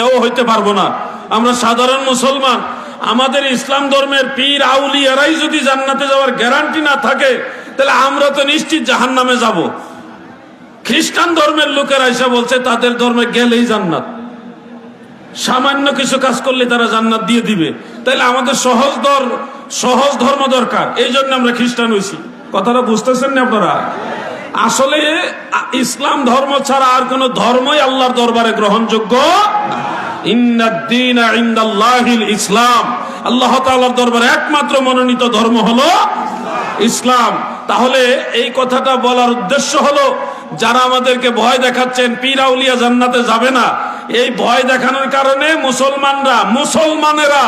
হইতে পারব না। আমরা সাধারণ মুসলমান, আমাদের ইসলাম ধর্মের পীর, আউলিয়ারাই যদি জান্নাতে যাওয়ার গ্যারান্টি না থাকে, তাহলে আমরা তো নিশ্চিত জাহান নামে যাব। খ্রিস্টান ধর্মের লোকেরা এসে বলছে, তাদের ধর্মে গেলেই জান্নাত। সামান্য কিছু কাজ করলে তারা জান্নাত দিয়ে দিবে। তাহলে আমাদের সহজ ধর্ম সহজ ধর্ম দরকার। এই জন্য আমরা খ্রিস্টান হয়েছি কথাটা বুঝতেছেন না আপনারা? আসলে ইসলাম ধর্ম ছাড়া আর কোন ধর্মই আল্লাহর দরবারে গ্রহণযোগ্য ইসলাম। আল্লাহ দরবারে একমাত্র মনোনীত ধর্ম হলো ইসলাম। তাহলে এই কথাটা বলার উদ্দেশ্য হলো, যারা আমাদেরকে ভয় দেখাচ্ছেন পীরাউলিয়া জান্নাতে যাবে না। এই ভয় দেখানোর কারণে মুসলমানরা, মুসলমানেরা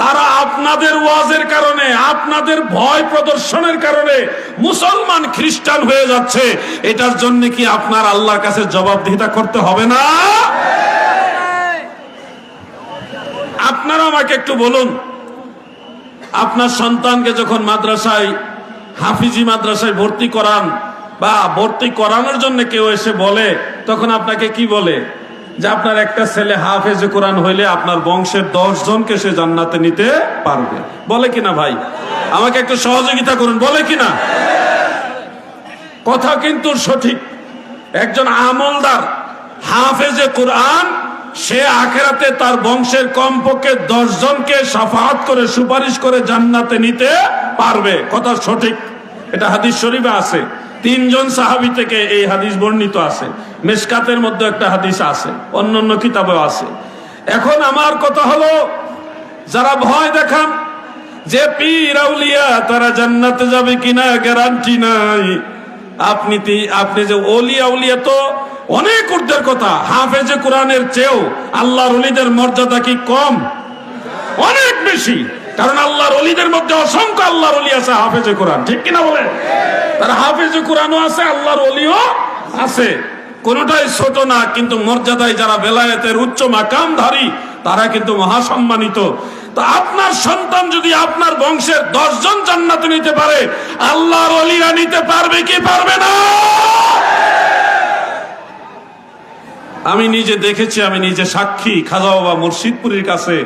তারা আপনাদের ওয়াজের কারণে, আপনাদের ভয় প্রদর্শনের কারণে মুসলমান খ্রিস্টান হয়ে যাচ্ছে। এটার জন্য কি আপনার আল্লাহর কাছে জবাবদিহিতা করতে হবে না? আপনারা আমাকে একটু বলুন, আপনার সন্তানকে যখন মাদ্রাসায়, হাফিজি মাদ্রাসায় ভর্তি করান বা ভর্তি করানোর জন্য কেউ এসে বলে, তখন আপনাকে কি বলে? যে আপনার একটা ছেলে হাফেজে কোরআন হইলে আপনার বংশের দশ জনকে সে জান্নাতে নিতে পারবে। বলে কিনা ভাই? আমাকে একটু সহযোগিতা করুন, বলে কিনা? কথা কিন্তু সঠিক। একজন আমলদার হাফেজে কোরআন, সে আখেরাতে তার বংশের কমপক্ষে দশ জনকে সাফাত করে, সুপারিশ করে জান্নাতে নিতে পারবে। কথা সঠিক। এটা হাদিস শরীফে আছে। তিনজন সাহাবি থেকে এই হাদিস বর্ণিত আছে। মেসকাতের মধ্যে একটা হাদিস আছে অন্য অন্য কিতাবেও আছে। এখন আমার কথা হলো, যারা ভয় দেখান যে পীর আউলিয়া, তারা জান্নাতে যাবে কিনা গ্যারান্টি নাই। আপনি আপনি যে ওলিয়া উলিয়া তো অনেক ঊর্ধ্বের কথা, হাফেজে কোরআনের চেয়েও আল্লাহর অলিদের মর্যাদা কি কম? অনেক বেশি। কারণ আল্লাহর অলিদের মধ্যে অসংখ্য আল্লাহর অলি আছে, হাফেজে কোরআন। ঠিক কিনা বলে তারা হাফেজে কোরআনও আছে, আল্লাহর অলিও আছে। কোনটাই ছোট না, কিন্তু মর্যাদায় যারা বেলায়েতের উচ্চ মাকামধারী, তারা কিন্তু মহাসম্মানিত। তো আপনার সন্তান যদি আপনার বংশের দশজন জান্নাতে নিতে পারে, আল্লাহর অলিরা নিতে পারবে কি পারবে না? আমি নিজে দেখেছি, আমি নিজে সাক্ষী খাজা বাবা মুর্শিদপুরের কাছে।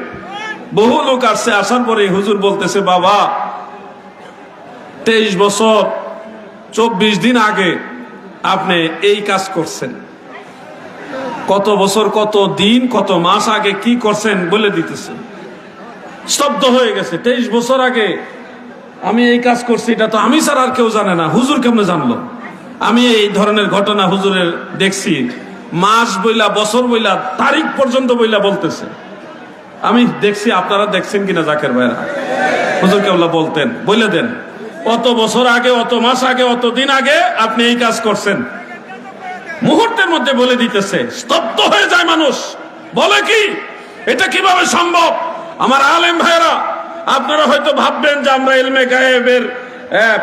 বহু লোক আসছে, আসার পরে হুজুর বলতেছে, বাবা, তেইশ বছর, চব্বিশ দিন আগে আপনি এই কাজ করছেন। কত বছর, কত দিন, কত মাস আগে কি করছেন বলে দিতেছে। স্তব্ধ হয়ে গেছে, তেইশ বছর আগে আমি এই কাজ করছি, এটা তো আমি ছাড়া আর কেউ জানে না। হুজুর কেমনে জানলো? আমি এই ধরনের ঘটনা হুজুরের দেখছি। মাস বইলা, বছর বইলা, তারিখ পর্যন্ত বইলা বলতেছে। আমি দেখছি, আপনারা দেখছেন কিনা জাকের ভাইরা হুজুর কেবলা বলতেন, বলে দেন, অত বছর আগে, অত মাস আগে, অত দিন আগে আপনি এই কাজ করছেন। মুহূর্তের মধ্যে বলে দিতেছে, স্তব্ধ হয়ে যায় মানুষ। বলে কি? এটা কীভাবে সম্ভব? আমার আলেম ভাইরা আপনারা হয়তো ভাববেন যে আমরা এলমে গায়েবের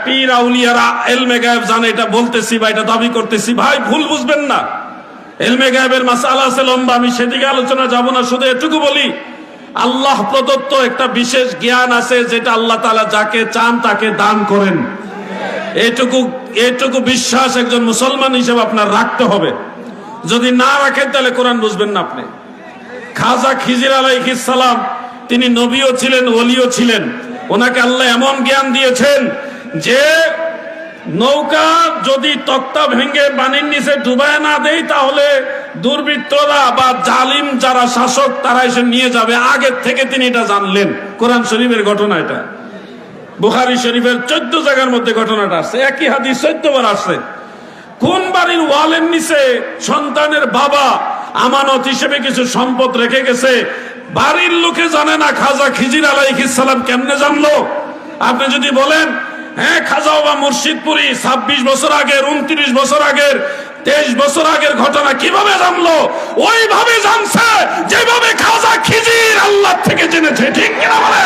পীর আউলিয়ারা এলমে গায়েব জানে, এটা বলতেছি বা এটা দাবি করতেছি। ভাই, ভুল বুঝবেন না। এলমে গায়েবের মাসালা আছে লম্বা, আমি সেদিকে আলোচনা যাব না, শুধু এটুকু বলি আল্লাহ প্রদত্ত একটা বিশেষ জ্ঞান আছে যেটা আল্লাহ তালা যাকে চান তাকে দান করেন। এইটুকু এইটুকু বিশ্বাস একজন মুসলমান হিসেবে আপনার রাখতে হবে। যদি না রাখেন তাহলে কোরআন বুঝবেন না আপনি। খাজা খিজির আলাইহিস সালাম, তিনি নবীও ছিলেন, ওলিও ছিলেন। ওনাকে আল্লাহ এমন জ্ঞান দিয়েছেন যে নৌকা যদি তক্তা ভেঙে পানির নিচে ডুবায় না দেয় তাহলে দুর্বৃত্তরা বা জালিম যারা শাসক, তারা এসে নিয়ে যাবে। আগের থেকে তিনি এটা জানলেন। কোরআন শরীফের ঘটনা এটা। বুখারি শরীফের চোদ্দ জায়গার মধ্যে ঘটনাটা আসছে। একই হাদিস চোদ্দ বার আসছে। কোন বাড়ির ওয়ালের নিচে সন্তানের বাবা আমানত হিসেবে কিছু সম্পদ রেখে গেছে? বাড়ির লোকে জানে না খাজা খিজির আলাইহিস সালাম কেমনে জানলো? আপনি যদি বলেন হ্যাঁ খাজা বাবা মুর্শিদপুরি ছাব্বিশ বছর আগের উনত্রিশ বছর আগের তেইশ বছর আগের ঘটনা কীভাবে জানলো? ওইভাবে জানছে যেভাবে খাজা খিজির আল্লাহ থেকে জেনেছে ঠিক কিনা বলে?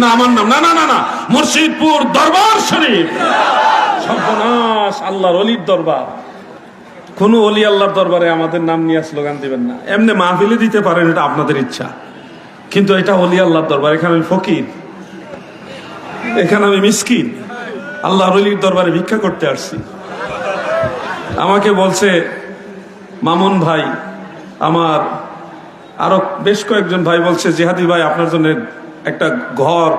না আমার নাম না না না না মুর্শিদপুর দরবার শরীফ। সর্বনাশ আল্লাহর অলির দরবার। কোন অলি আল্লাহর দরবারে আমাদের নাম নিয়ে স্লোগান দিবেন না। এমনি মাহফিলে দিতে পারেন, এটা আপনাদের ইচ্ছা। কিন্তু এটা অলি আল্লাহর দরবার। এখানে আমি ফকির। এখানে আমি মিসকিন। আল্লাহ রলির দরবারে ভিক্ষা করতে আসছি। আমাকে বলছে, মামুন ভাই, আমার আরও বেশ কয়েকজন ভাই বলছে, জিহাদি ভাই, আপনার জন্য একটা ঘর,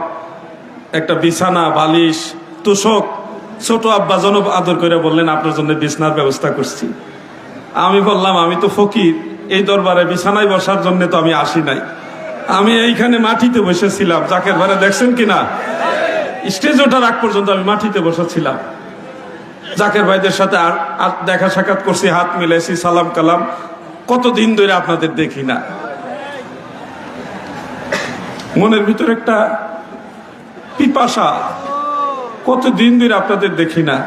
একটা বিছানা, বালিশ, তোষক। ছোট আব্বা জনব আদর করে বললেন, আপনার জন্য বিছনার ব্যবস্থা করছি। আমি বললাম, আমি তো ফকির, এই দরবারে বিছানায় বসার জন্য তো আমি আসি নাই। আমি এইখানে মাটিতে বসেছিলাম, জাকের ভারে দেখছেন কিনা? স্টেজ ওঠার আগ পর্যন্ত আমি মাটিতে বসেছিলাম। জাকের ভাইদের সাথে আর দেখা সাক্ষাৎ করছি, হাত মিলাইছি, সালাম কালাম। কতদিন ধরে আপনাদের দেখি না। মনের ভিতর একটা পিপাসা। কতদিন ধরে আপনাদের দেখি না।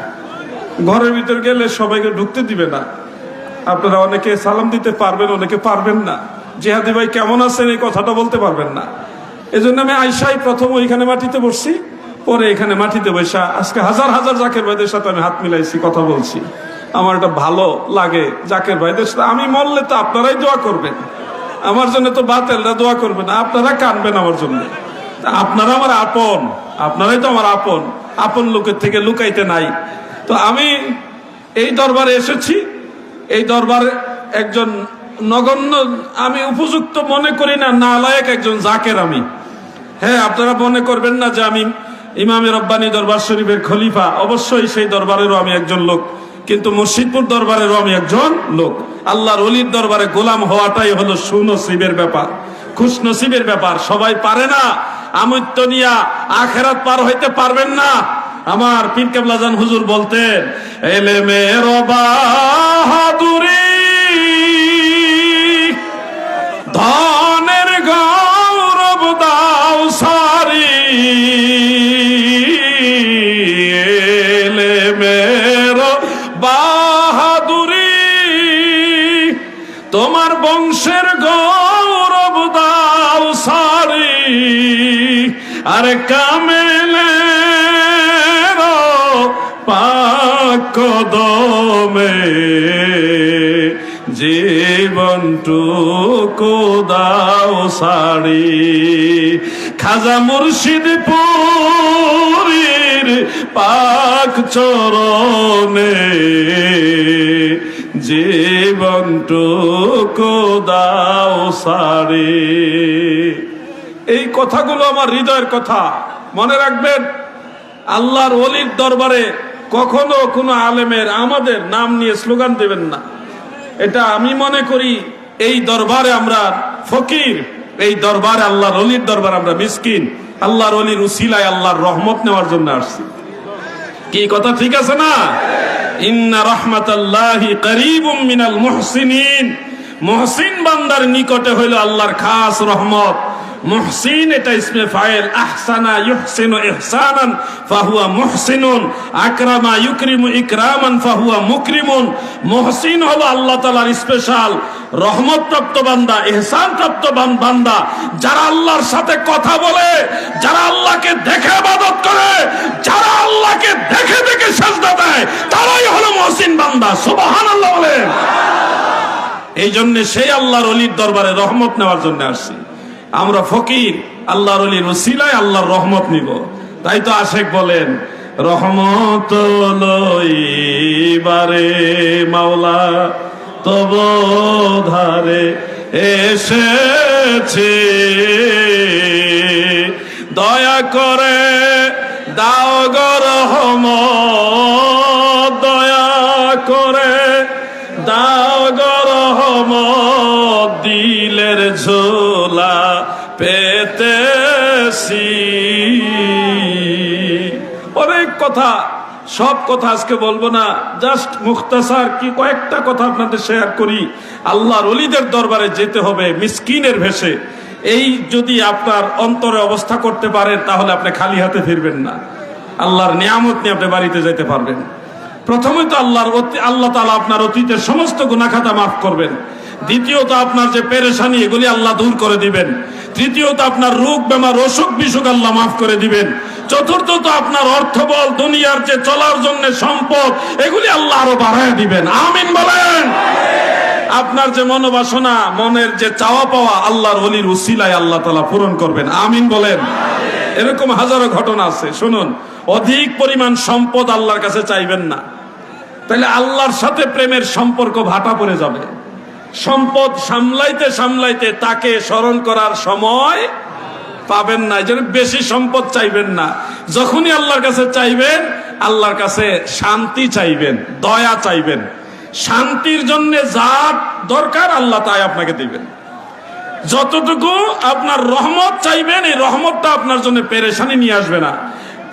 ঘরের ভিতর গেলে সবাইকে ঢুকতে দিবে না। আপনারা অনেকে সালাম দিতে পারবেন, অনেকে পারবেন না। জেহাদি ভাই কেমন আছেন এই কথাটা বলতে পারবেন না। এই জন্য আমি আইসাই প্রথম ওইখানে মাটিতে বসছি, পরে এখানে মাটিতে বসা আজকে হাজার হাজার জাকের ভাইদের সাথে আমি হাত মিলাইছি, কথা বলছি। আমার এটা ভালো লাগে জাকের ভাইদের সাথে। আমি মরলে তো আপনারাই দোয়া করবেন। আমার জন্য তো বাতেলরা দোয়া করবেন আপনারা কানবেন আমার জন্য। আপনারা আমার আপন, আপনারাই তো আমার আপন। আপন লোকের থেকে লুকাইতে নাই। তো আমি এই দরবারে এসেছি এই দরবারে একজন নগণ্য আমি উপযুক্ত মনে করি না, নালায়ক একজন জাকের আমি। হ্যাঁ আপনারা মনে করবেন না যে আমি ইমামে রব্বানী দরবার শরীফের খলিফা। অবশ্যই সেই দরবারেরও আমি একজন লোক, কিন্তু মুর্শিদপুর দরবারেরও আমি একজন লোক। আল্লাহর অলির দরবারে গোলাম হওয়াটাই হলো সুনসিবের ব্যাপার খুশ নসিবের ব্যাপার। সবাই পারে না, আমত্য নিয়া আখেরাত পার হইতে পারবেন না। আমার পীর কেবলাজান হুজুর বলতেন, এলে মেয়ের বাহাদুরি, ধনের গৌরব দাও সারি। এলে মের বাহাদুরি, তোমার বংশের গৌরব দাও সারি। আর কামেলে পাক দমে জীবনটুকু দাও সারি। খাজা মুর্শিদ পুরীর পাক চরণে জীবনটুকু দাও সারি। এই কথাগুলো আমার হৃদয়ের কথা। মনে রাখবেন, আল্লাহর অলির দরবারে কখনো কোনো আলেমের আমাদের নাম নিয়ে স্লোগান দেবেন না। এটা আমি মনে করি এই দরবারে আমরা ফকির, এই দরবারে আল্লাহর অলির দরবার আমরা মিসকিন, আল্লাহর অলির উসিলায় আল্লাহর রহমত নেওয়ার জন্য আসছি। কি কথা ঠিক আছে না? ইন্না রহমাতাল্লাহি করিবুম মিনাল মুহসিনিন। মুহসিন বান্দার নিকটে হইল আল্লাহর খাস রহমত। মুহসিন, এটা ইসমে ফাইল। আহসানা ইউহসিনু ইহসানান, ফাহুয়া মুহসিনুন। আকরামা ইউকরিমু ইকরামান, ফাহুয়া মুকরিমুন। মুহসিন হলো আল্লাহ তাআলার স্পেশাল রহমত প্রাপ্ত বান্দা ইহসান প্রাপ্ত বান্দা। যারা আল্লাহর সাথে কথা বলে, যারা আল্লাহকে দেখে ইবাদত করে, যারা আল্লাহকে দেখে দেখে সাজদা দেয়, তারাই হলো মুহসিন বান্দা। সুবহানাল্লাহ বলেন। এই জন্য সেই আল্লাহর অলির দরবারে রহমত নেওয়ার জন্য আসছি। আমরা ফকির, আল্লাহর অলির ওসিলায় আল্লাহর রহমত নিব। তাই তো আশেক বলেন, রহমত লইবারে মাওলা, তব ধারে এসেছে। দয়া করে দাও গর দয়া করে দাও গরহম দিলের ঝোলা পেতেছি। অনেক কথা, সব কথা আজকে বলব না। জাস্ট মুখতাসার কি কয়েকটা কথা আপনাদের শেয়ার করি। আল্লাহর অলিদের দরবারে যেতে হবে, মিসকিনের ভেসে এই যদি আপনার অন্তরে অবস্থা করতে পারেন, তাহলে আপনি খালি হাতে ফিরবেন না। আল্লাহর নিয়ামত নিয়ে আপনি বাড়িতে যেতে পারবেন। প্রথমে তো আল্লাহর আল্লাহ তালা আপনার অতীতের সমস্ত গুণাখাতা মাফ করবেন। দ্বিতীয়ত আপনার যে পেরেশানি, এগুলি আল্লাহ দূর করে দিবেন। তৃতীয়ত আপনার রোগ, বেমার, অসুখ, বিসুখ আল্লাহ মাফ করে দিবেন। চতুর্থত আপনার অর্থবল, দুনিয়ার যে চলার জন্য সম্পদ, এগুলি আল্লাহ আরও বাড়ায় দিবেন। আমিন বলেন। আপনার যে মনোবাসনা, মনের যে চাওয়া পাওয়া, আল্লাহর অলির উসিলায় আল্লাহ তালা পূরণ করবেন। আমিন বলেন। এরকম হাজারো ঘটনা আছে। শুনুন, অধিক পরিমাণ সম্পদ আল্লাহর কাছে চাইবেন না। তাহলে আল্লাহর সাথে প্রেমের সম্পর্ক ভাটা পড়ে যাবে। সম্পদ সামলাইতে সামলাইতে তাকে স্মরণ করার সময় পাবেন না, এই বেশি সম্পদ চাইবেন না। যখনই আল্লাহর কাছে চাইবেন, আল্লাহর কাছে শান্তি চাইবেন, দয়া চাইবেন। শান্তির জন্য যা দরকার আল্লাহ তাই আপনাকে দিবেন। যতটুকু আপনার রহমত চাইবেন, এই রহমতটা আপনার জন্য পেরেশানি নিয়ে আসবে না।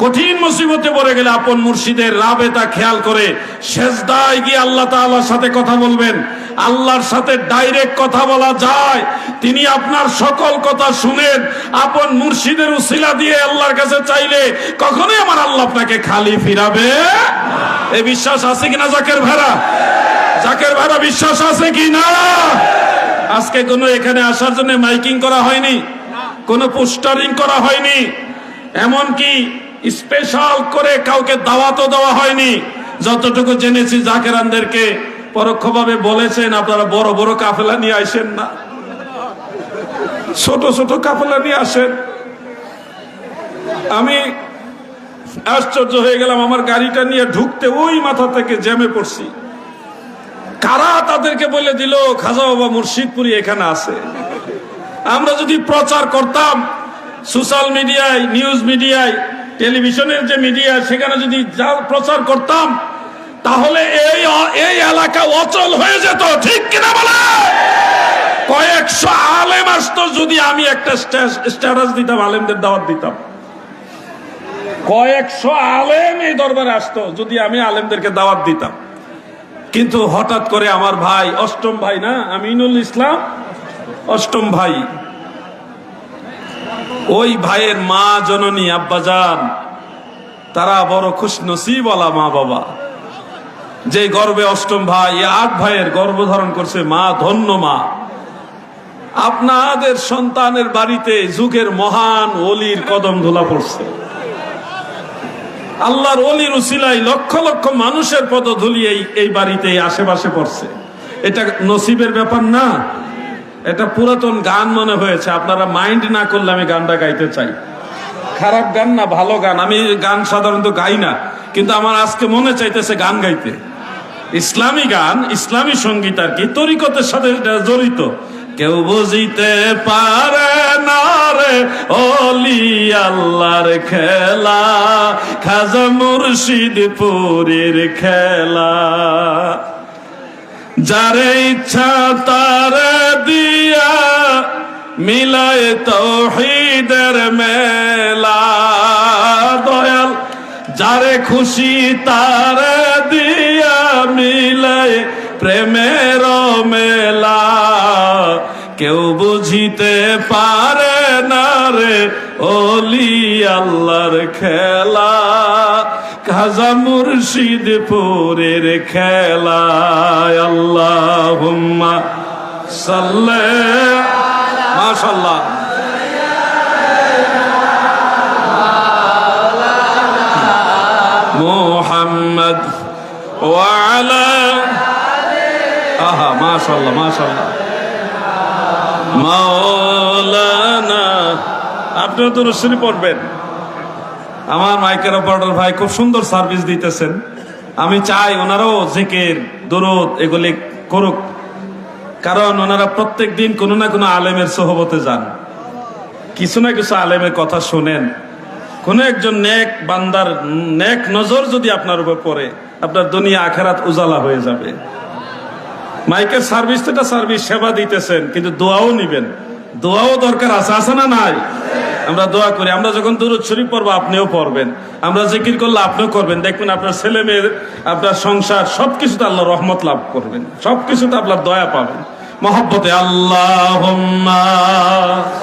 কঠিন মুসিবতে পড়ে গেলে আপন মুর্শিদের রাবেতা খেয়াল করে শেষদায় গিয়ে আল্লাহ তাআলার সাথে কথা বলবেন। আল্লাহর সাথে ডাইরেক্ট কথা বলা যায়। তিনি আপনার সকল কথা শুনেন। আপন মুর্শিদের উসিলা দিয়ে আল্লাহর কাছে চাইলে কখনোই আমার আল্লাহ আপনাকে খালি ফিরাবে এই বিশ্বাস আছে কিনা জাকের ভেড়া জাকের ভেড়া বিশ্বাস আছে কি না আজকে কোনো এখানে আসার জন্য মাইকিং করা হয়নি। কোনো পোস্টারিং করা হয়নি। এমনকি স্পেশাল করে কাউকে দাওয়াতও দেওয়া হয়নি। যতটুকু জেনেছি জাকেরানদেরকে পরোক্ষভাবে বলেছেন, আপনারা বড় বড় কাফেলা নিয়ে আসেন না। ছোট ছোট কাফেলা নিয়ে আসেন। আমি আশ্চর্য হয়ে গেলাম, আমার গাড়িটা নিয়ে ঢুকতে ওই মাথা থেকে জ্যামে পড়ছি। কারা তাদেরকে বলে দিল, খাজা বাবা মুর্শিদপুরি এখানে আছে। আমরা যদি প্রচার করতাম, সোশ্যাল মিডিয়ায়, নিউজ মিডিয়ায়, টেলিভিশনের যে মিডিয়া, সেখানে যদি প্রচার করতাম তাহলে এই এই এলাকা অচল হয়ে যেত, ঠিক কিনা বলে? কয়েকশো আলেম আসতো যদি আমি একটা স্ট্যাটাস দিতাম, আলেমদের দাওয়াত দিতাম। কয়েকশো আলেম এই দরবারে আসতো যদি আমি আলেমদেরকে দাওয়াত দিতাম। কিন্তু হঠাৎ করে আমার ভাই, অষ্টম ভাই না, আমিনুল ইসলাম, অষ্টম ভাই, ওই ভাইয়ের মা জননী আব্বাজান, তারা বড় খুশ নসিবলা মা বাবা। যে গর্বে অষ্টম ভাই আট ভাইয়ের গর্ভ ধারণ করছে, মা ধন্য মা। আপনাদের সন্তানের বাড়িতে যুগের মহান অলির কদম ধুলা পড়ছে। আল্লাহর অলির উসিলাই লক্ষ লক্ষ মানুষের পদ এই এই বাড়িতে আশেপাশে পড়ছে। এটা নসিবের ব্যাপার না। এটা পুরাতন গান মনে হয়েছে। আপনারা মাইন্ড না করলে আমি গানটা গাইতে চাই। খারাপ গান না, ভালো গান। আমি গান সাধারণত গাই না, কিন্তু আমার আজকে মনে চাইতেছে গান গাইতে। ইসলামী গান, ইসলামী সংগীত আর কি, তরিকতের সাথে জড়িত। কেউ বুঝিতে পারে না রে, অলি আল্লাহর খেলা, খাজা মুর্শিদ পুরীর খেলা। যারে ইচ্ছা তার দিয়া মিলায় তৌহিদের মেলা। দয়াল, যারে খুশি তার মিলায় প্রেমের মেলা। কেউ বুঝিতে পারে না রে অলি আল্লাহর খেলা। খাজা মুর্শিদ পুরের খেলা আল্লাহ সাল্লে মাশাল্লাহ মাশাল্লাহ মাশাল্লাহ মাওলানা, আপনিও তো রসুলি পড়বেন। আমার মাইকের অপারেটর ভাই খুব সুন্দর সার্ভিস দিতেছেন। আমি চাই ওনারাও জেকের, দরদ এগুলি করুক। কারণ ওনারা প্রত্যেক দিন কোনো না কোনো আলেমের সহবতে যান। কিছু না কিছু আলেমের কথা শোনেন। কোন একজন নেক বান্দার নেক নজর যদি আপনার উপর পড়ে, আপনার দুনিয়া আখেরাত উজালা হয়ে যাবে। মাইকের সার্ভিস তো এটা সার্ভিস, সেবা দিতেছেন, কিন্তু দোয়াও নিবেন। দোয়াও দরকার আছে আছে না নাই? আমরা দোয়া করি, আমরা যখন দুরুদ শরীফ পড়ব, আপনিও পড়বেন। আমরা জিকির করলে আপনিও করবেন। দেখবেন আপনার ছেলে মেয়ের, আপনার সংসার সবকিছুতে আল্লাহ রহমত লাভ করবেন। সবকিছুতে আপনার দয়া পাবেন। মহব্বতে আল্লাহ মাওলানা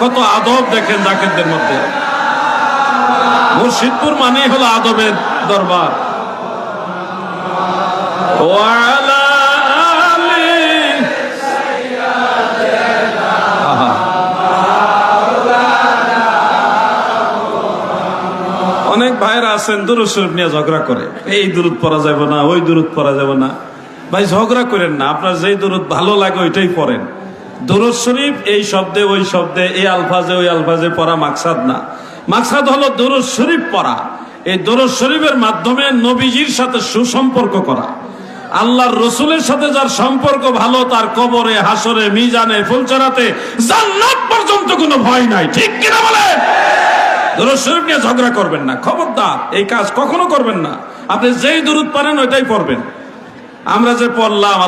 কত আদব দেখেন জাকিরদের মধ্যে। মুর্শিদপুর মানেই হলো আদবের দরবার। অনেক ভাইরা আছেন, দুরুদ শরীফ নিয়ে ঝগড়া করে। এই দূরত পড়া যাবে না, ওই দূরত পড়া যাবে না। ভাই, ঝগড়া করেন না, আপনার যেই দূরত ভালো লাগে ওইটাই পড়েন। দরুদ শরীফ, এই শব্দে, ওই শব্দে, এই আলফাজে, ওই আলফাজে পড়া মাকসাদ না। মাকসাদ হলো দরুদ শরীফ পড়া। এই দরুদ শরীফের মাধ্যমে নবীজির সাথে সুসম্পর্ক করা। আল্লাহর রসুলের সাথে যার সম্পর্ক ভালো, তার কবরে হাসরে মিজানে, ফুলচরাতে জান্নাত পর্যন্ত কোনো ভয় নাই। ঠিক কিনা বলে দরুদ শরীফ নিয়ে ঝগড়া করবেন না। খবরদার, এই কাজ কখনো করবেন না। আপনি যেই দরুদ পারেন, ওইটাই পড়বেন। আমরা যে পড়লাম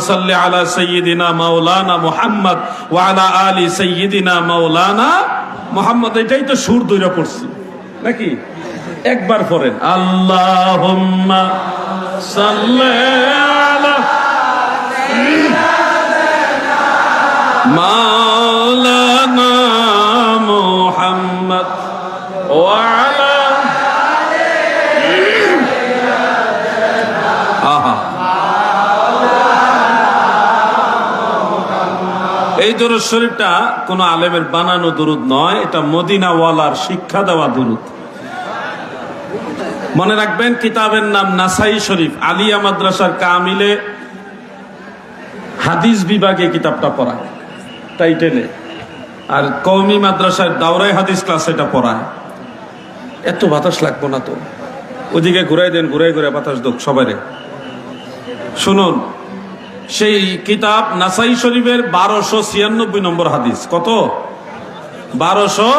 সাল্লি আলা সাইয়্যিদিনা মাওলানা মুহাম্মদ ওয়া আলা আলি সাইয়্যিদিনা মাওলানা মোহাম্মদ। এটাই তো সুর দইরা পড়ছি। নাকি? একবার আল্লাহুম্মা সাল্লি আলা মাওলানা দরুদ শরীফটা কোন আলেমের বানানো দরুদ নয়, এটা মদিনাওয়ালার শিক্ষা দেওয়া দরুদ। মনে রাখবেন কিতাবের নাম নাসাই শরীফ, আলিয়া মাদ্রাসার কামিলে হাদিস বিভাগে কিতাবটা পড়ায় টাইটেলে আর কৌমি মাদ্রাসার দাওরাই হাদিস ক্লাস এটা পড়ায়। এত বাতাস লাগবো না তো। ওদিকে ঘুরাই দেন, ঘুরাই ঘুরে বাতাস দোক সবাই শুনুন সেই কিতাব নাসাই শরীফের বারোশো ছিয়ানব্বই নম্বর হাদিস। কত? বারোশো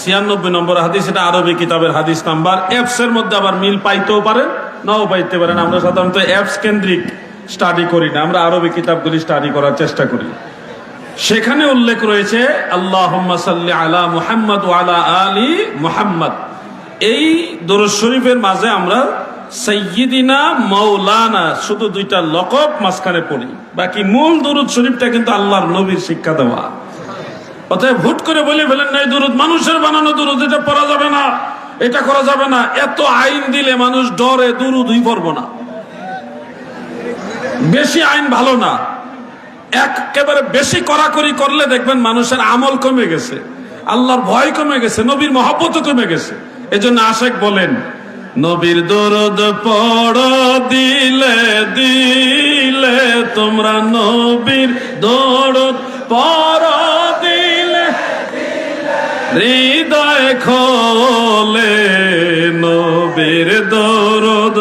ছিয়ানব্বই নম্বর হাদিস। এটা আরবি কিতাবের হাদিস নাম্বার। অ্যাপস এর মধ্যে আবার মিল পাইতেও পারেন, নাও পাইতে পারেন। আমরা সাধারণত অ্যাপস কেন্দ্রিক স্টাডি করি না। আমরা আরবি কিতাবগুলি স্টাডি করার চেষ্টা করি। সেখানে উল্লেখ রয়েছে আল্লাহ আলা মুহাম্মদ আলা আলী মুহাম্মদ। এই দরুদ শরীফের মাঝে আমরা সৈয়দিনা মৌলানা শুধু দুইটা লকব মাঝখানে পড়ি। বাকি মূল দরুদ শরীফটা কিন্তু আল্লাহর নবীর শিক্ষা দেওয়া। অতএব হুট করে বলে ফেলেন না এই দরুদ, মানুষের বানানো দরুদ, এটা পড়া যাবে না, এটা করা যাবে না, এত আইন দিলে মানুষ ডরে দুরুদই পড়ব না। বেশি আইন ভালো না। একেবারে বেশি কড়াকড়ি করলে দেখবেন মানুষের আমল কমে গেছে। আল্লাহর ভয় কমে গেছে, নবীর মহব্বত কমে গেছে। এজন্য আশেক বলেন নবীর দরদ পড়, দিলে দিলে তোমরা নবীর দরদ পড়, দিলে হৃদয় খোলে নবীর দরদ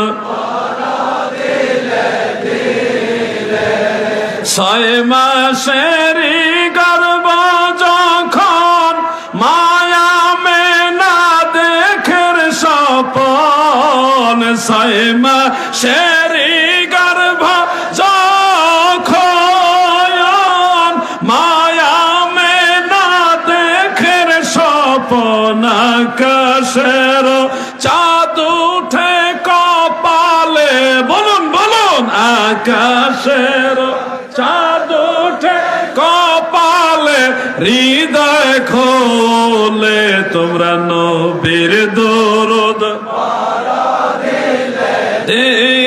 ছয় মাসের চাঁদ উঠে কপালে, বলুন বলুন, আকাশের চাঁদ উঠে কপালে, হৃদয় খোলে, তোমরা নবীর দরদ। দিলে